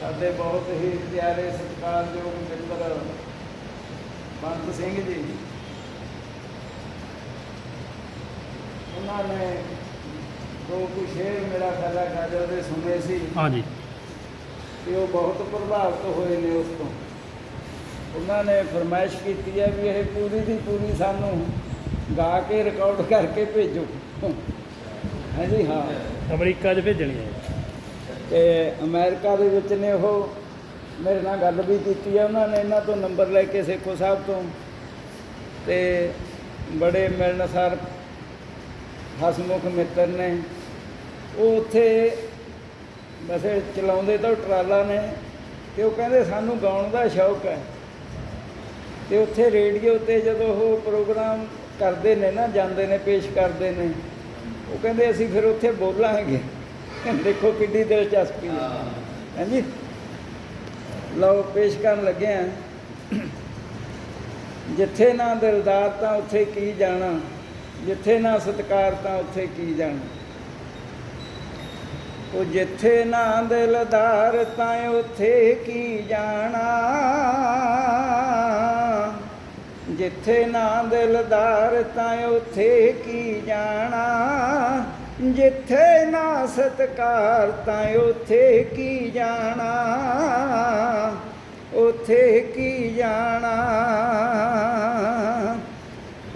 ਸਾਡੇ ਬਹੁਤ ਹੀ ਪਿਆਰੇ ਸਤਿਕਾਰਯੋਗ ਮਿੱਤਰ ਬੰਤ ਸਿੰਘ ਜੀ। ਉਹਨਾਂ ਨੇ ਦੋ ਕੁ ਸ਼ੇਰ ਮੇਰਾ ਖਲਾ ਕਾਜਲ ਦੇ ਸੁਣੇ ਸੀ ਹਾਂਜੀ। ਤੇ ਉਹ ਬਹੁਤ ਪ੍ਰਭਾਵਿਤ ਹੋਏ ਨੇ ਉਸ ਤੋਂ। ਉਹਨਾਂ ਨੇ ਫਰਮਾਇਸ਼ ਕੀਤੀ ਹੈ ਵੀ ਇਹ ਪੂਰੀ ਦੀ ਪੂਰੀ ਸਾਨੂੰ ਗਾ ਕੇ ਰਿਕਾਰਡ ਕਰਕੇ ਭੇਜੋ। ਹਾਂਜੀ ਹਾਂ। ਅਮਰੀਕਾ 'ਚ ਭੇਜਣੀ ਹੈ। ਤੇ ਅਮਰੀਕਾ ਦੇ ਵਿੱਚ ਨੇ ਉਹ ਮੇਰੇ ਨਾਲ ਗੱਲ ਵੀ ਕੀਤੀ ਹੈ ਉਹਨਾਂ ਨੇ ਇਹਨਾਂ ਤੋਂ ਨੰਬਰ ਲੈ ਕੇ ਸੇਖੋ ਸਾਹਿਬ ਤੋਂ। ਤੇ ਬੜੇ ਮਿਲਣਸਾਰ ਹਸਮੁਖ ਮਿੱਤਰ ਨੇ। ਉਹ ਉੱਥੇ ਵੈਸੇ ਚਲਾਉਂਦੇ ਤਾਂ ਟਰਾਲਾ ਨੇ, ਤੇ ਉਹ ਕਹਿੰਦੇ ਸਾਨੂੰ ਗਾਉਣ ਦਾ ਸ਼ੌਕ ਹੈ। ਤੇ ਉੱਥੇ ਰੇਡੀਓ ਤੇ ਜਦੋਂ ਉਹ ਪ੍ਰੋਗਰਾਮ ਕਰਦੇ ਨੇ ਨਾ, ਜਾਂਦੇ ਨੇ, ਪੇਸ਼ ਕਰਦੇ ਨੇ, ਉਹ ਕਹਿੰਦੇ ਅਸੀਂ ਫਿਰ ਉੱਥੇ ਬੋਲਾਂਗੇ। ਦੇਖੋ ਕਿੱਡੀ ਦਿਲਚਸਪੀ ਹੈ। ਹਾਂਜੀ? ਲਓ ਪੇਸ਼ ਕਰਨ ਲੱਗੇ ਆ ਜਿੱਥੇ ਨਾ ਦਿਲਦਾਰ ਤਾਂ ਉੱਥੇ ਕੀ ਜਾਣਾ ਜਿੱਥੇ ਨਾ ਸਤਕਾਰ ਤਾਂ ਉੱਥੇ ਕੀ ਜਾਣਾ। ਉਹ ਜਿੱਥੇ ਨਾ ਦਿਲਦਾਰ ਤਾਂ ਉੱਥੇ ਕੀ ਜਾਣਾ। ਜਿੱਥੇ ਨਾ ਦਿਲਦਾਰ ਤਾਂ ਉੱਥੇ ਕੀ ਜਾਣਾ। ਜਿੱਥੇ ਨਾ ਸਤਕਾਰ, ਤਾਂ ਉੱਥੇ ਕੀ ਜਾਣਾ? ਉੱਥੇ ਕੀ ਜਾਣਾ?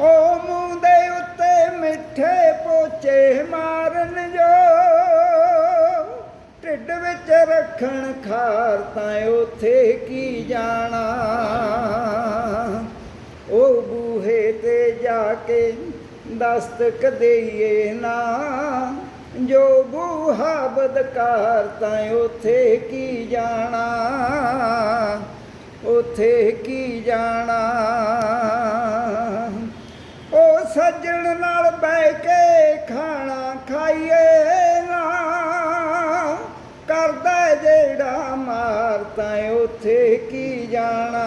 ਉਹ ਮੂੰਹ ਦੇ ਉੱਤੇ ਮਿੱਠੇ ਪੋਚੇ ਮਾਰਨ ਜੋ, ਢਿੱਡ ਵਿੱਚ ਰੱਖਣ ਖਾਰ, ਤਾਂ ਉੱਥੇ ਕੀ ਜਾਣਾ? ਉਹ ਬੂਹੇ ਤੇ ਜਾ ਕੇ ਦਸਤਕ ਦੇਈਏ ਨਾ, ਜੋ ਬੂਹਾ ਬਦਕਾਰ ਤਾਂ ਉੱਥੇ ਕੀ ਜਾਣਾ, ਉੱਥੇ ਕੀ ਜਾਣਾ। ਉਹ ਸੱਜਣ ਨਾਲ ਬਹਿ ਕੇ ਖਾਣਾ ਖਾਈਏ ਨਾ, ਕਰਦਾ ਜਿਹੜਾ ਮਾਰ ਤਾਂ ਉੱਥੇ ਕੀ ਜਾਣਾ।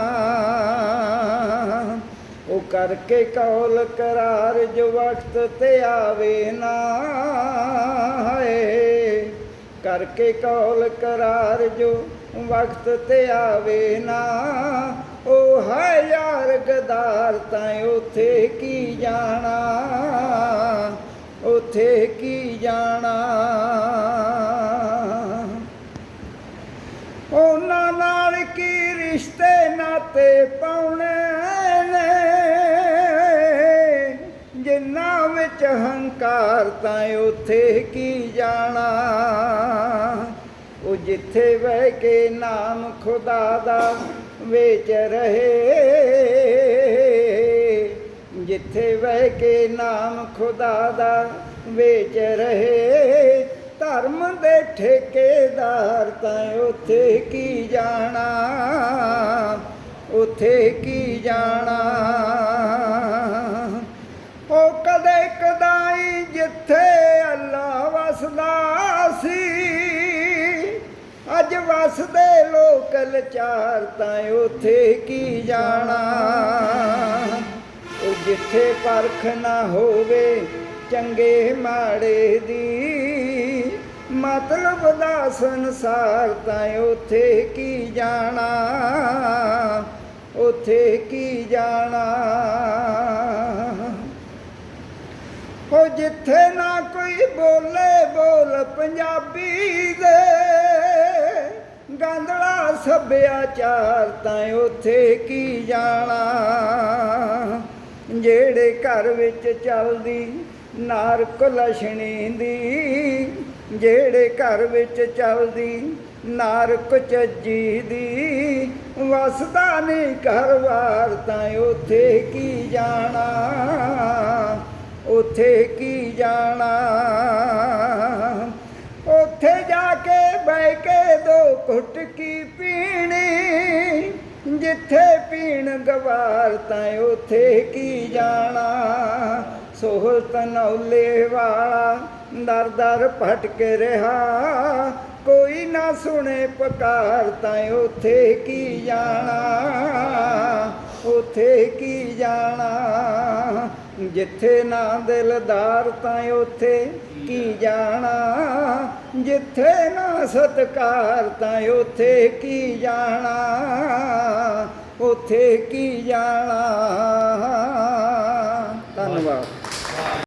ਕਰਕੇ ਕੌਲ ਕਰਾਰ ਜੋ ਵਕਤ ਤੇ ਆਵੇ ਨਾ ਹਾਏ। ਕਰਕੇ ਕੌਲ ਕਰਾਰ ਜੋ ਵਕਤ ਤੇ ਆਵੇ ਨਾ। ਉਹ ਹੈ ਯਾਰ ਗਦਾਰ ਤਾਂ ਉੱਥੇ ਕੀ ਜਾਣਾ? ਉੱਥੇ ਕੀ ਜਾਣਾ? ਉਹਨਾਂ ਨਾਲ ਕੀ ਰਿਸ਼ਤੇ ਨਾਤੇ ਪਾਉਣੇ ਜਿੰਨਾ ਵਿੱਚ ਹੰਕਾਰ ਤਾਂ ਉੱਥੇ ਕੀ ਜਾਣਾ? ਉਹ ਜਿੱਥੇ ਬਹਿ ਕੇ ਨਾਮ ਖੁਦਾ ਦਾ ਵੇਚ ਰਹੇ, ਜਿੱਥੇ ਬਹਿ ਕੇ ਨਾਮ ਖੁਦਾ ਦਾ ਵੇਚ ਰਹੇ, ਧਰਮ ਦੇ ਠੇਕੇਦਾਰ ਤਾਂ ਉੱਥੇ ਕੀ ਜਾਣਾ? ਉੱਥੇ ਕੀ ਜਾਣਾ? ਅੱਜ ਵਸਦੇ ਲੋਕ ਲਚਾਰ ਤਾਂ ਉੱਥੇ ਕੀ ਜਾਣਾ? ਉਹ ਜਿੱਥੇ ਪਰਖ ਨਾ ਹੋਵੇ ਚੰਗੇ ਮਾੜੇ ਦੀ। ਮਤਲਬ ਦਾ ਸੰਸਾਰ ਤਾਂ ਉੱਥੇ ਕੀ ਜਾਣਾ? ਉੱਥੇ ਕੀ ਜਾਣਾ? ਉਹ ਜਿੱਥੇ ਨਾ ਕੋਈ ਬੋਲੇ ਬੋਲ ਪੰਜਾਬੀ ਦੇ ਗਾਂਧਲਾ ਸੱਭਿਆਚਾਰ ਤਾਂ ਉੱਥੇ ਕੀ ਜਾਣਾ? ਜਿਹੜੇ ਘਰ ਵਿੱਚ ਚੱਲਦੀ ਨਾਰਕ ਲਛਣੀ ਦੀ, ਜਿਹੜੇ ਘਰ ਵਿੱਚ ਚੱਲਦੀ ਨਾਰਕ ਚੱਜੀ ਦੀ, ਵਸਦਾ ਨਹੀਂ ਘਰਵਾਰ ਤਾਂ ਉੱਥੇ ਕੀ ਜਾਣਾ? ਕੀ ਪੀਣੀ? ਜਿੱਥੇ ਪੀਣ ਗਵਾਰ ਤਾਂ ਉੱਥੇ ਕੀ ਜਾਣਾ? ਸੋਹਲਤ ਨੌਲੇ ਵਾਲਾ ਦਰ ਦਰ ਭਟਕ ਰਿਹਾ। ਕੋਈ ਨਾ ਸੁਣੇ ਪੁਕਾਰ ਤਾਂ ਉੱਥੇ ਕੀ ਜਾਣਾ? ਉਥੇ ਕੀ ਜਾਣਾ? ਜਿੱਥੇ ਨਾ ਦਿਲਦਾਰ ਤਾਂ ਉਥੇ ਕੀ ਜਾਣਾ? ਜਿੱਥੇ ਨਾ ਸਤਕਾਰ ਤਾਂ ਉਥੇ ਕੀ ਜਾਣਾ? ਉਥੇ ਕੀ ਜਾਣਾ? ਧੰਨਵਾਦ।